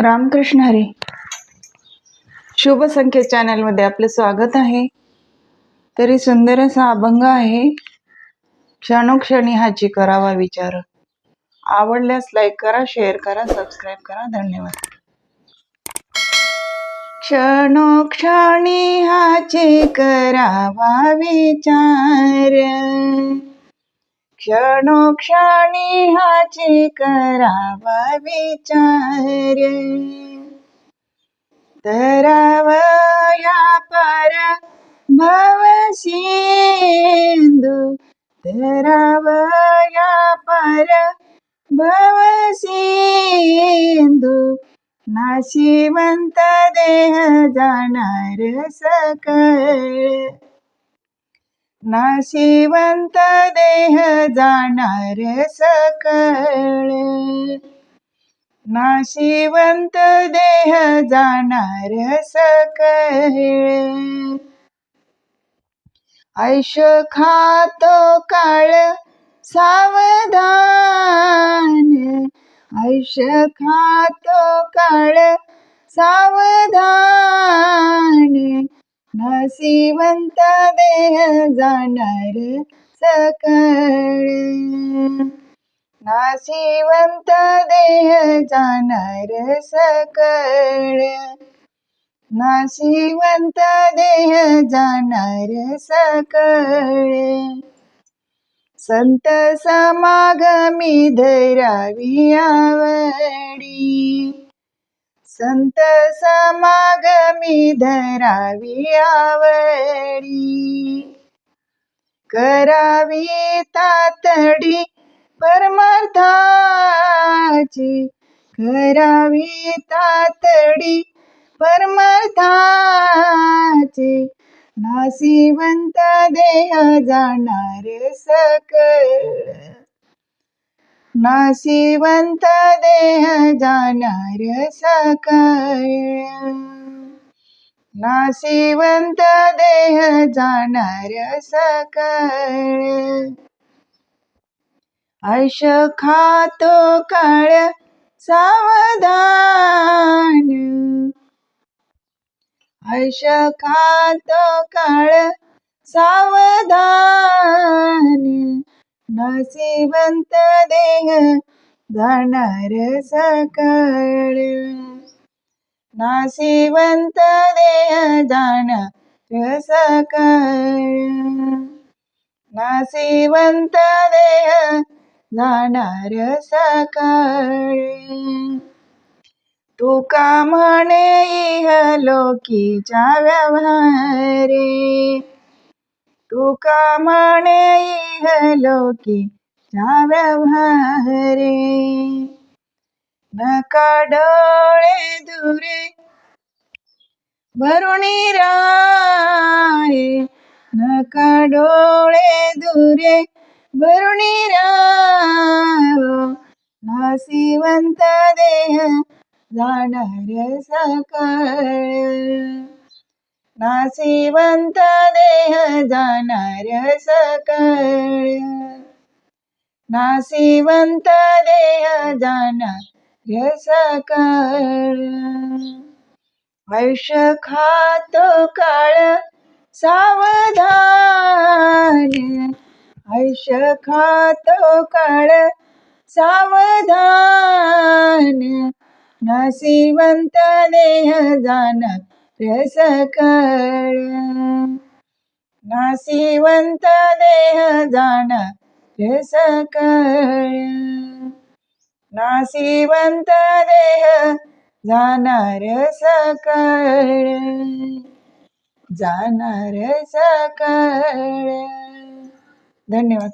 रामकृष्ण हरी. शुभ संख्या चॅनलमध्ये आपलं स्वागत आहे. तरी सुंदर असा अभंग आहे. क्षणोक्षणी हाची करावा विचार. आवडल्यास लाईक करा शेअर करा सबस्क्राईब करा. धन्यवाद. क्षणोक्षणी हाची करावा विचार. क्षणोक्षणी हाची करावा विचार. तरावया पर भवसिंधू. तरावया पर भवसिंधू. नाशिवंत देह जाणार सकळ. नाशिवंत देह जाणार सकळ. नाशिवंत देह जाणार सकळ. ऐश खातो काळ सावधान. ऐश खातो काळ सावधान. नसिवंत देह जाणार सकळ नाशिवंत देह जाणार सकळ नाशिवंत देह जाणार सकळ संत समागमी धरावी आवडी संत समागमी धरावी आवडी. करावी तातडी परमार्थाची. करावी तातडी परमार्थाची. नासिवंत देह जाणार सकळ. नाशिवंत देह जाणार सकळ नाशिवंत देह जाणार सकळ अश खातो काळ सावधान. ऐश खातो काळ सावधान. नसिवंत देह जाणार सकाळ नाशिवंत देह जाणार सकाळ नाशिवंत देह जाणार सकाळ तुका म्हणे इह लोकीच्या व्यवहारे तुका म्हणे लोकी लोकीच्या व्यवहारे नका डोळे दुरे भरुणी राहे नका डोळे दुरे भरुणी राय नासिवंत देह जाणार सकळ. नासिवंत देह जाणार सकळ. नासिवंत देह जाणार सकळ. आयुष्य खातो काळ सावधान. आयुष्य खातो काळ सावधान. नसिवंत देह जाणार सकळ नासिवंत देह जाणार सकळ नासिवंत देह जाणार सकळ जाणार सकळ. धन्यवाद.